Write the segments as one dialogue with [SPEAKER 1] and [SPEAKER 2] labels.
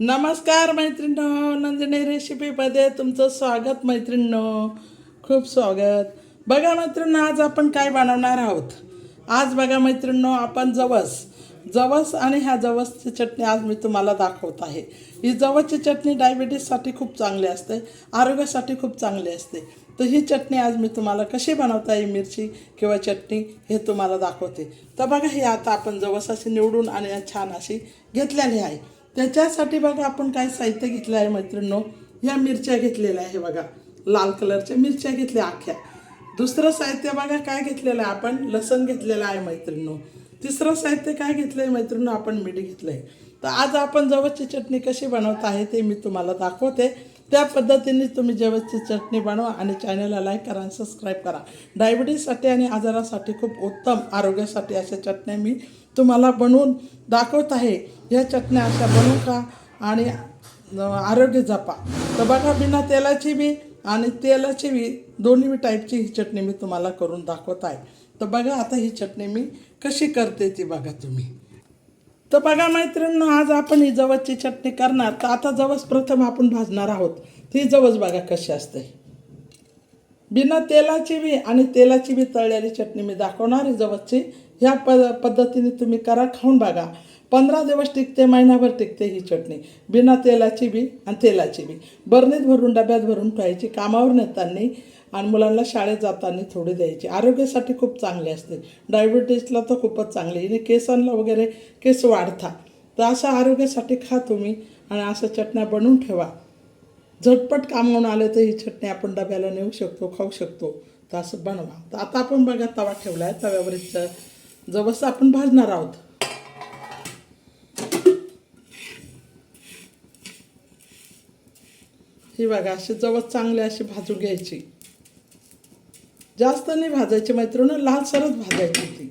[SPEAKER 1] नमस्कार मैत्रिणींनो नंदिनी रेसिपीमध्ये तुमचं स्वागत मैत्रिणींनो. खूप स्वागत. बघा मैत्रिणींनो आज आपण काय बनवणार आहोत? आज बघा मैत्रिणींनो आपण जवस. जवस आणि ह्या जवसची चटणी आज मी तुम्हाला दाखवत आहे. ही जवसची चटणी डायबिटीससाठी खूप चांगली असते आरोग्यासाठी खूप चांगली असते. तर ही चटणी आज मी तुम्हाला कशी बनवता येईल मिरची किंवा चटणी हे तुम्हाला दाखवते. तर बघा ही आता आपण जवस अशी निवडून आणि छान अशी घेतलेली आहे. त्याच्यासाठी बघा आपण काय साहित्य घेतलं आहे मैत्रिणींनो? ह्या मिरच्या घेतलेल्या आहे बघा. लाल कलरच्या मिरच्या घेतल्या अख्ख्या. दुसरं साहित्य बघा काय घेतलेलं आहे आपण? लसण घेतलेलं आहे मैत्रिणींनो. तिसरं साहित्य काय घेतलं आहे मैत्रिणींनो? आपण मीठ घेतलं आहे तर आज आपण जवळची चटणी कशी बनवत आहे ते मी तुम्हाला दाखवते. त्या पद्धतीने तुम्ही जेवणची चटणी बनवा आणि चॅनलला लाईक करा आणि सबस्क्राईब करा. डायबिटीजसाठी आणि आजारासाठी खूप उत्तम आरोग्यासाठी अशा चटण्या मी तुम्हाला बनवून दाखवत आहे. ह्या चटण्या अशा बनवू का आणि आरोग्य जपा. तर बघा बिना तेलाची बी आणि तेलाची बी दोन्ही बी टाईपची ही चटणी मी तुम्हाला करून दाखवत आहे. तर बघा आता ही चटणी मी कशी करते ती बघा तुम्ही. तर बघा मैत्रिणींनो आज आपण ही जवसची चटणी करणार. तर आता जवस प्रथम आपण भाजणार आहोत. ती जवस बघा कशी असते. बिना तेलाची बी आणि तेलाची बी तळलेली चटणी मी दाखवणार आहे जवसची. ह्या प पद्धतीने तुम्ही करा खाऊन बघा. पंधरा दिवस टिकते महिनाभर टिकते ही चटणी. बिना तेलाची बी आणि तेलाची बी. बरणीत भरून डब्यात भरून ठेवायची कामावर नेताना. आणि मुलांना शाळेत जाताना थोडी द्यायची. आरोग्यासाठी खूप चांगली असते. डायबिटीसला तर खूपच चांगली. आणि केसांना वगैरे केस वाढतात तर असं आरोग्यासाठी खा तुम्ही आणि असं चटण्या बनवून ठेवा. झटपट कामावून आले तर ही चटणी आपण डब्याला नेऊ शकतो खाऊ शकतो. तर असं बनवा. तर आता आपण बघा तवा ठेवला आहे तव्यावरच जवस आपण भाजणार आहोत. ही बघा अशी जवस चांगली अशी भाजून घ्यायची. जास्त नाही भाजायची मैत्रिणी लालसरच भाजायची होती.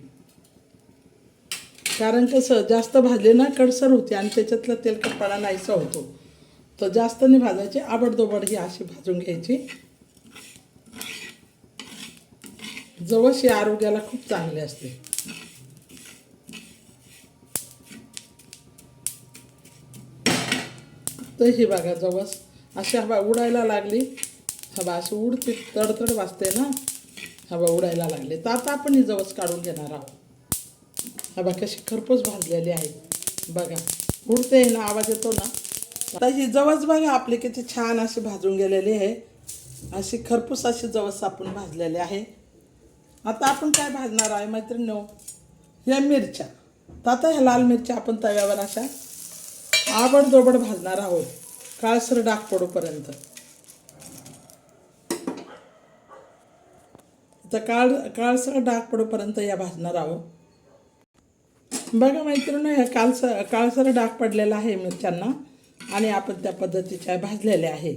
[SPEAKER 1] कारण कसं जास्त भाजले ना कडसर होते आणि त्याच्यातला तेलकटपणा नाहीसा होतो. तर जास्त नाही भाजायची आबडदोबड ही अशी भाजून घ्यायची. जवस ही आरोग्याला खूप चांगली असते. तर ही बघा जवस अशी हवा उडायला लागली. हवा अशी उडते तडतड वाजते ना. हवा उडायला लागले. तर आता आपण ही जवस काढून घेणार आहोत. हवा कशी खरपूस भाजलेली आहे. बघा उडते ना आवाज येतो ना. आता ही जवस बघा आपली किती छान अशी भाजून गेलेली आहे. अशी खरपूस अशी जवस आपण भाजलेली आहे. आता आपण काय भाजणार आहे मैत्रिणी या मिरच्या. तर आता ह्या लाल मिरच्या आपण तव्यावर अशा आबडदोबड भाजणार आहोत. काळसर डाग पडूपर्यंत. तर काळ काळसर डाग पडूपर्यंत या भाजणार आहो बघा मैत्रिणी ह्या काळसर काळसर डाग पडलेला आहे मिरच्यांना आणि आपण त्या पद्धतीच्या भाजलेल्या आहे.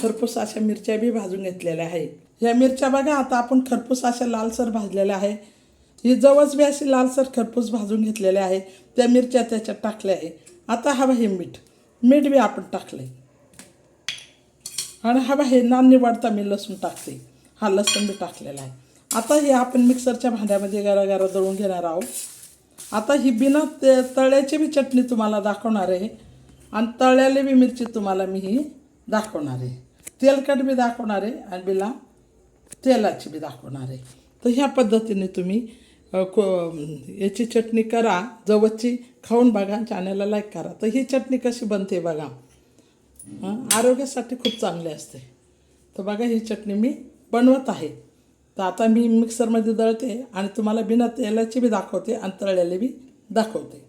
[SPEAKER 1] खरपूस अशा मिरच्या बी भाजून घेतलेल्या आहे ह्या मिरच्या बघा आता आपण खरपूस अशा लालसर भाजलेल्या आहे. ही जवस बी अशी लालसर खरपूस भाजून घेतलेल्या आहे त्या मिरच्या त्याच्यात टाकल्या आहे. आता हवं हे मीठ. मीठ बी आपण टाकलं आहे आणि हवा हे नान निवडता मी लसूण टाकते. हा लसूण बी टाकलेला आहे. आता हे आपण मिक्सरच्या भांड्यामध्ये गारा गारा दळून घेणार आहोत. आता ही बिना ते तळ्याची बी चटणी तुम्हाला दाखवणार आहे. आणि तळ्याली बी मिरची तुम्हाला मी ही दाखवणार आहे. तेलकट बी दाखवणार आहे आणि बिला तेलाची बी दाखवणार आहे. तर ह्या पद्धतीने तुम्ही को याची चटणी करा. जवळची खाऊन बघा चॅनलला लाईक करा. तर ही चटणी कशी बनते बघा. आरोग्यासाठी खूप चांगली असते. तर बघा ही चटणी मी बनवत आहे. तर आता मी मिक्सरमध्ये दळते आणि तुम्हाला बिना तेलाची बी दाखवते आणि तळलेले बी दाखवते.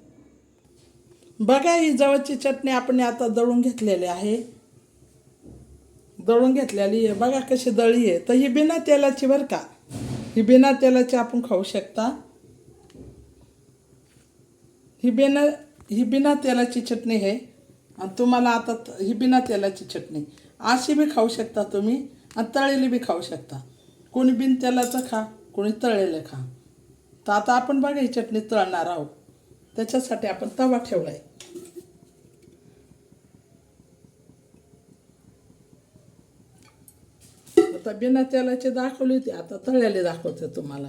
[SPEAKER 1] बघा ही जवळची चटणी आपण आता दळून घेतलेली आहे. दळून घेतलेली आहे. बघा कशी दळी आहे. तर ही बिना तेलाची बरं का. ही बिना तेलाची आपण खाऊ शकता. ही बिना ही बिना तेलाची चटणी आहे. आणि तुम्हाला आता ही बिना तेलाची चटणी. अशी बी खाऊ शकता तुम्ही आणि तळलेली बी खाऊ शकता. कोणी बिन तेलाचं खा कोणी तळलेलं खा. तर आता आपण बघा ही चटणी तळणार आहोत. त्याच्यासाठी आपण तवा ठेवला आहे आता बिना तेलाची दाखवली होती आता तळलेले दाखवते तुम्हाला.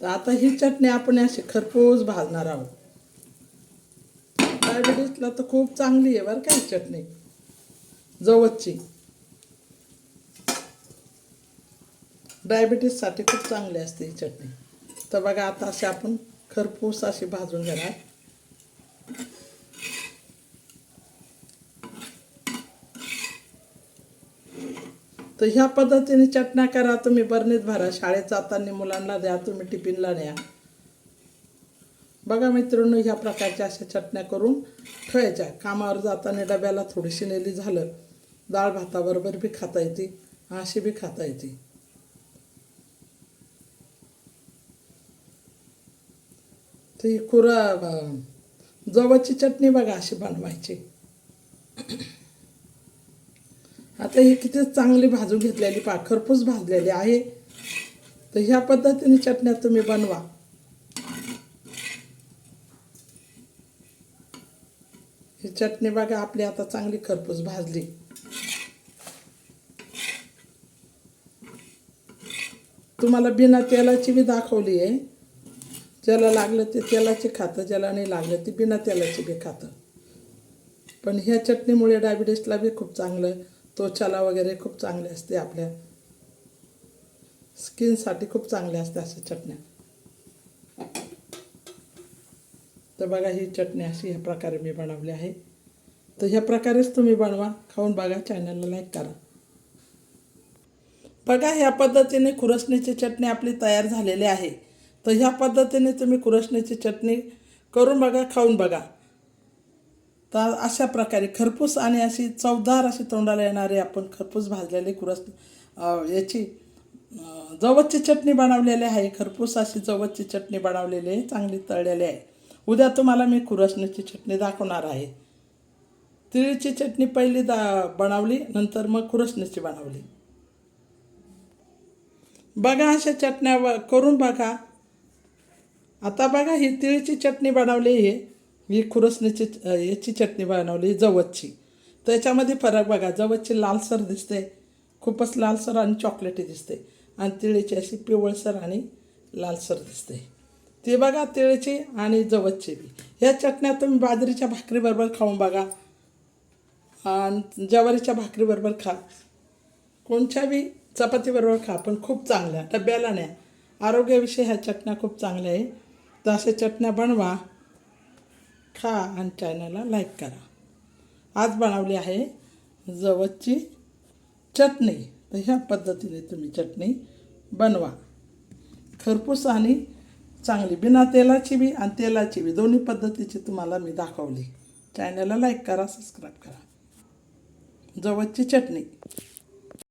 [SPEAKER 1] तर आता ही चटणी आपण अशी खरपूस भाजणार आहोत. डायबिटीसला तर खूप चांगली आहे बरं काय चटणी. जवळची. डायबिटीससाठी खूप चांगली असते ही चटणी. तर बघा आता अशी आपण खरपूस अशी भाजून घेणार. तर ह्या पद्धतीने चटण्या करा तुम्ही बरणीत भरा शाळेत जाताना मुलांना द्या तुम्ही टिफिनला द्या. बघा मित्रांनो ह्या प्रकारच्या अशा चटण्या करून ठेवायच्या. कामावर जाताना डब्याला थोडीशी नेली झालं डाळ भाताबरोबर बी खाता येते अशी बी खाता येते. ती कुरा जवळची चटणी बघा अशी बनवायची. आता ही किती चांगली भाजून घेतलेली पा खरपूस भाजलेली आहे. तर ह्या पद्धतीने चटण्या तुम्ही बनवा. चटणी बघा आपली आता चांगली खरपूस भाजली. तुम्हाला बिना तेलाची बी दाखवली आहे. ज्याला लागलं ते तेलाची खातं ज्याला नाही लागलं ते बिना तेलाची बी खातं. पण ह्या चटणीमुळे डायबिटीसला बी खूप चांगलं त्वचाला वगैरे खूप चांगले असते आपल्या. स्किनसाठी खूप चांगले असते अशा चटण्या. तर बघा ही चटणी अशी ह्या प्रकारे मी बनवली आहे. तर ह्या प्रकारेच तुम्ही बनवा. खाऊन बघा चॅनलला लाईक करा. बघा ह्या पद्धतीने खुरसणीची चटणी आपली तयार झालेली आहे. तर ह्या पद्धतीने तुम्ही खुरसणीची चटणी करून बघा खाऊन बघा. तर अशा प्रकारे खरपूस आणि अशी चवदार अशी तोंडाला येणारी आपण खरपूस भाजलेली खुरस याची जवतची चटणी बनवलेली आहे. खरपूस अशी जवतची चटणी बनवलेली आहे. चांगली तळलेली आहे. उद्या तुम्हाला मी खुरसणीची चटणी दाखवणार आहे. तिळीची चटणी पहिली दा बनवली नंतर मग खुरसणीची बनवली. बघा अशा चटण्या व- करून बघा. आता बघा ही तिळीची चटणी बनवली आहे ही खुरसणीची याची चटणी बनवली जवतची. त्याच्यामध्ये फरक बघा जवतची लालसर दिसते खूपच लालसर आणि चॉकलेटी दिसते. आणि तिळीची अशी पिवळसर आणि लालसर दिसते. ती बघा तिळचे आणि जवसची बी. ह्या चटण्या तुम्ही बाजरीच्या भाकरीबरोबर खाऊन बघा. आणि ज्वारीच्या भाकरीबरोबर खा. कोणत्या बी चपातीबरोबर खा पण खूप चांगल्या डब्याला न्या. आरोग्याविषयी ह्या चटण्या खूप चांगल्या आहे. तर अशा चटण्या बनवा खा आणि चॅनलला लाईक करा. आज बनवली आहे जवसची चटणी. तर ह्या पद्धतीने तुम्ही चटणी बनवा. खरपूस आणि चांगली बिना तेलाची बी आणि तेलाची बी. दोन्ही पद्धतीची तुम्हाला मी दाखवली. चॅनलला लाईक करा सबस्क्राईब करा. जवसची चटणी.